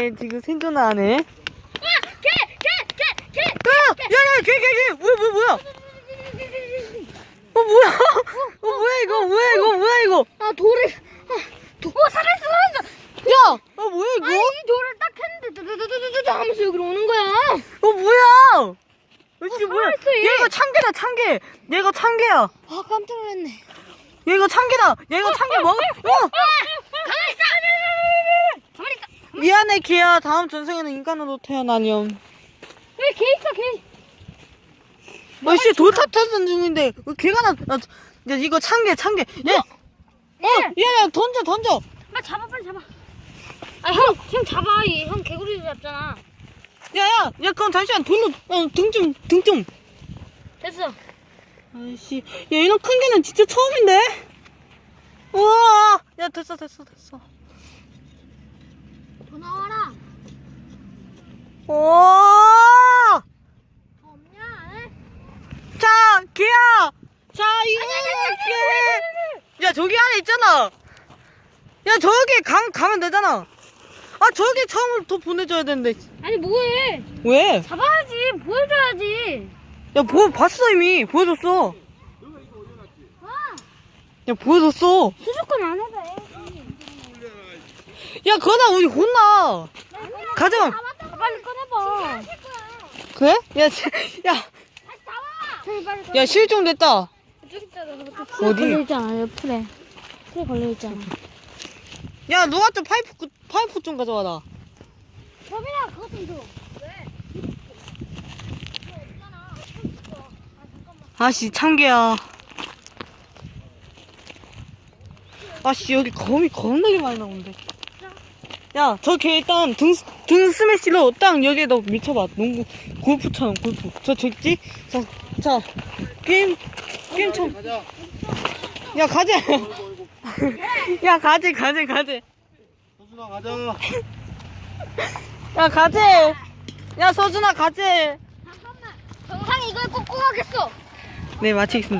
얘 지금 생존을 안 해. 개개개개 야, 야, 야, 걔, 걔, 걔, 뭐야, 뭐야, 뭐야? 어, 뭐야? 어, 뭐야, 이거, 뭐야, 이거, 뭐야, 이거? 아 돌을 아, 도... 어 살았어 살았어 야, 어, 뭐야, 아니 이거? 이 돌을 딱 했는데 두두두두두두 하면서 여기로 오는 거야 어, 뭐야? 이게 뭐야? 살았어, 얘. 얘가 참개다, 참개. 얘가 참개야. 아 깜짝 놀랐네 얘가 참개다. 얘가 참개 먹어. 어! 가만히 있어 가만히 미안해, 걔야. 다음 전생에는 인간으로 태어나렴. 여기 개 있어 개너 씨, 돌 탓하는 중인데, 왜 걔가 나, 나, 야, 이거 참개, 참개. 야, 어, 야, 야, 던져, 던져. 아 잡아 빨리 잡아 아형형 잡아 이 형 개구리 잡잖아 야, 야, 야, 그럼 잠시만, 돌로, 어, 등 좀, 등 좀. 됐어 아이씨, 야, 이런 큰 개는 진짜 처음인데? 우와, 야, 됐어, 됐어, 됐어. 더 나와라! 더 없냐 자! 자! 야, 저기 안에 있잖아! 야, 저기 가, 가면 되잖아! 아, 저기 처음으로 더 보내줘야 되는데. 아니 뭐해 왜? 잡아야지 보여줘야지 야, 보, 봤어, 이미. 보여줬어. 아 야, 보여줬어. 수족관 안 해봐 야, 그러다 우리 혼나. 가자. 아, 빨리 꺼내봐 그래? 야, 지- 야, 빨리 빨리 야, 실종됐다. 저기 어디? 걸려있잖아 옆에 풀에 걸려있잖아 야, 누가 좀 파이프, 그- 파이프 좀 가져와라. 범인아 그것 좀 줘. 왜? 아씨, 참개야. 아씨, 여기 거미 겁나게 많이 나오는데. 야, 저 걔 일단 등, 등 스매시로 딱 여기에다 밀쳐봐. 농구, 골프처럼, 골프. 저, 저 있지? 자, 자, 게임, 게임 쳐. 가자. 야, 가재. 야, 가재, 가재, 가재. 서준아 가자. 야, 가재. 야, 서준아, 가재. 잠깐만. 정상 이걸 꼭 구하겠어. 네, 마치겠습니다.